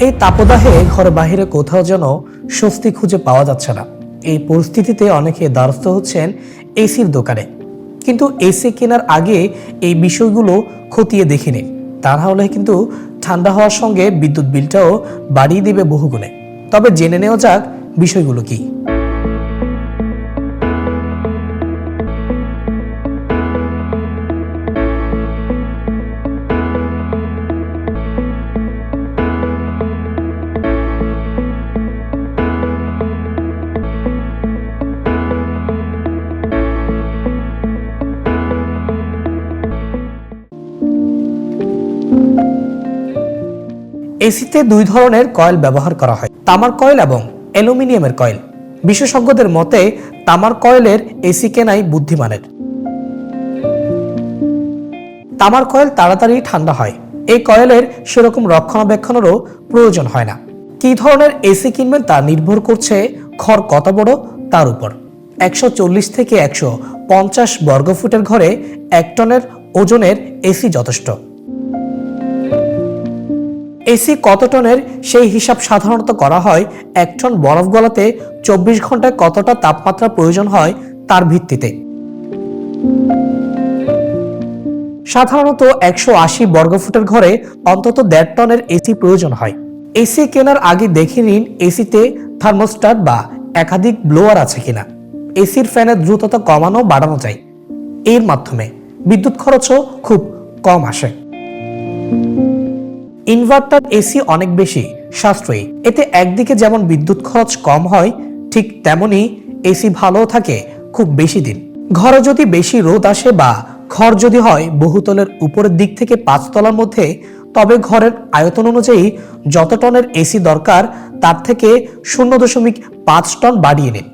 এই তাপদাহে ঘর বাহিরে কোথাও যেন স্বস্তি খুঁজে পাওয়া যাচ্ছে না। এই পরিস্থিতিতে অনেকে দ্বারস্থ হচ্ছেন এসির দোকানে। কিন্তু এসি কেনার আগে এই বিষয়গুলো খতিয়ে দেখিনি। তা হলে কিন্তু ঠান্ডা হওয়ার সঙ্গে বিদ্যুৎ বিলটাও বাড়িয়ে দিবে বহুগুণে। তবে জেনে নেওয়া যাক বিষয়গুলো কি। এসিতে দুই ধরনের কয়েল ব্যবহার করা হয়, তামার কয়েল এবং অ্যালুমিনিয়ামের কয়েল। বিশেষজ্ঞদের মতে, তামার কয়েলের এসি কেনাই বুদ্ধিমানের। তামার কয়েল তাড়াতাড়ি ঠান্ডা হয়, এই কয়েলের সেরকম রক্ষণাবেক্ষণেরও প্রয়োজন হয় না। কী ধরনের এসি কিনবেন তা নির্ভর করছে ঘর কত বড়, তার উপর। একশো চল্লিশ থেকে একশো পঞ্চাশ বর্গফুটের ঘরে এক টনের ওজনের এসি যথেষ্ট। এসি কত টনের? সেই হিসাব সাধারণত করা হয় এক টন বরফ গলাতে চব্বিশ ঘন্টায় কতটা তাপমাত্রা প্রয়োজন হয় তার ভিত্তিতে। সাধারণত একশো আশি বর্গফুটের ঘরে অন্তত দেড় টনের এসি প্রয়োজন হয়। এসি কেনার আগে দেখে নিন এসিতে থার্মোস্টাট বা একাধিক ব্লোয়ার আছে কিনা। এসির ফ্যানের দ্রুততা কমানো বাড়ানো যায়। এর মাধ্যমে বিদ্যুৎ খরচও খুব কম আসে। ইনভার্টার এসি অনেক বেশি সাশ্রয়ী। এতে একদিকে যেমন বিদ্যুৎ খরচ কম হয়, ঠিক তেমনি এসি ভালো থাকে খুব বেশি দিন। ঘরে যদি বেশি রোদ আসে বা ঘর যদি হয় বহুতলের উপরের দিক থেকে পাঁচতলার মধ্যে, তবে ঘরের আয়তন অনুযায়ী যত টনের এসি দরকার, তার থেকে শূন্য দশমিক পাঁচ টন বাড়িয়ে নিন।